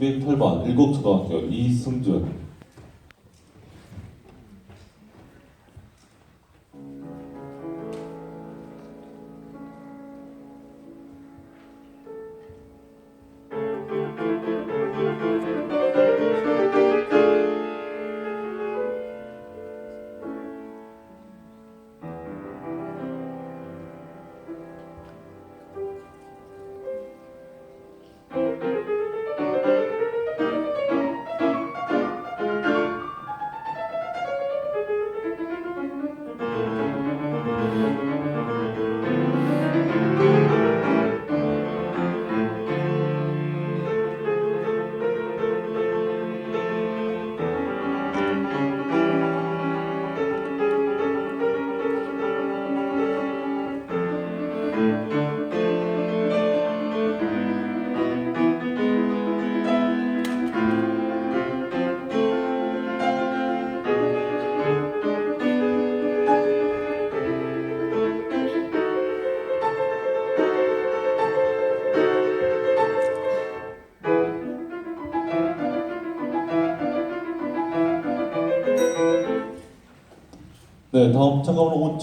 208번 일곡초등학교 이승준 네 다음 참가번호 5천